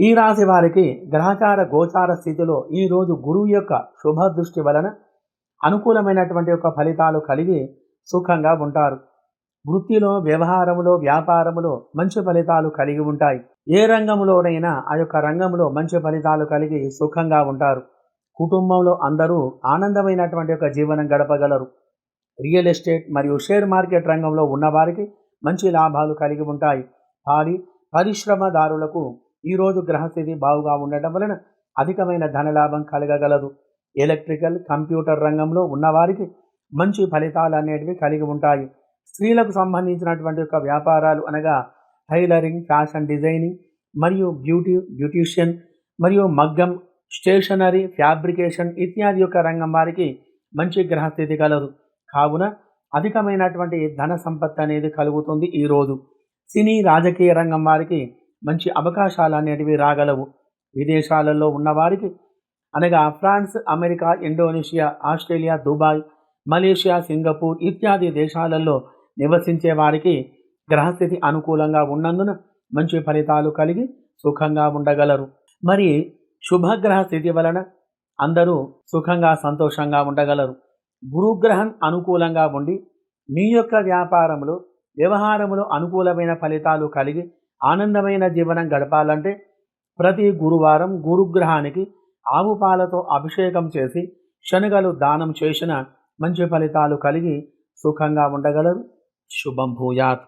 ఈ రాశి వారికి గ్రహచార గోచార స్థితిలో ఈరోజు గురువు యొక్క శుభ దృష్టి వలన అనుకూలమైనటువంటి యొక్క ఫలితాలు కలిగి సుఖంగా ఉంటారు. వృత్తిలో వ్యవహారములో వ్యాపారములో మంచి ఫలితాలు కలిగి ఉంటాయి. ఏ రంగంలోనైనా ఆ యొక్క రంగంలో మంచి ఫలితాలు కలిగి సుఖంగా ఉంటారు. కుటుంబంలో అందరూ ఆనందమైనటువంటి యొక్క జీవనం గడపగలరు. రియల్ ఎస్టేట్ మరియు షేర్ మార్కెట్ రంగంలో ఉన్నవారికి మంచి లాభాలు కలిగి ఉంటాయి. పాడి పరిశ్రమదారులకు ఈరోజు గ్రహస్థితి బాగుగా ఉండటం వలన అధికమైన ధనలాభం కలగగలదు. ఎలక్ట్రికల్ కంప్యూటర్ రంగంలో ఉన్నవారికి మంచి ఫలితాలు అనేటివి కలిగి ఉంటాయి. స్త్రీలకు సంబంధించినటువంటి యొక్క వ్యాపారాలు అనగా టైలరింగ్ ఫ్యాషన్ డిజైనింగ్ మరియు బ్యూటీ బ్యూటీషియన్ మరియు మగ్గం స్టేషనరీ ఫ్యాబ్రికేషన్ ఇత్యాది యొక్క రంగం వారికి మంచి గ్రహస్థితి కలదు. కావున అధికమైనటువంటి ధన సంపత్తి అనేది కలుగుతుంది ఈరోజు సినీ రాజకీయ రంగం వారికి మంచి అవకాశాలు అనేటివి రాగలవు. విదేశాలలో ఉన్నవారికి అనగా France America Indonesia Australia Dubai Malaysia Singapore ఇత్యాది దేశాలలో నివసించే వారికి గ్రహస్థితి అనుకూలంగా ఉన్నందున మంచి ఫలితాలు కలిగి సుఖంగా ఉండగలరు. మరి శుభగ్రహ స్థితి వలన అందరూ సుఖంగా సంతోషంగా ఉండగలరు. గురుగ్రహం అనుకూలంగా ఉండి మీ యొక్క వ్యాపారంలో వ్యవహారములో అనుకూలమైన ఫలితాలు కలిగి ఆనందమైన జీవనం గడపాలంటే ప్రతి గురువారం గురుగ్రహానికి ఆవు పాలతో అభిషేకం చేసి శనగలు దానం చేసిన మంచి ఫలితాలు కలిగి సుఖంగా ఉండగలరు. శుభం భూయాత్.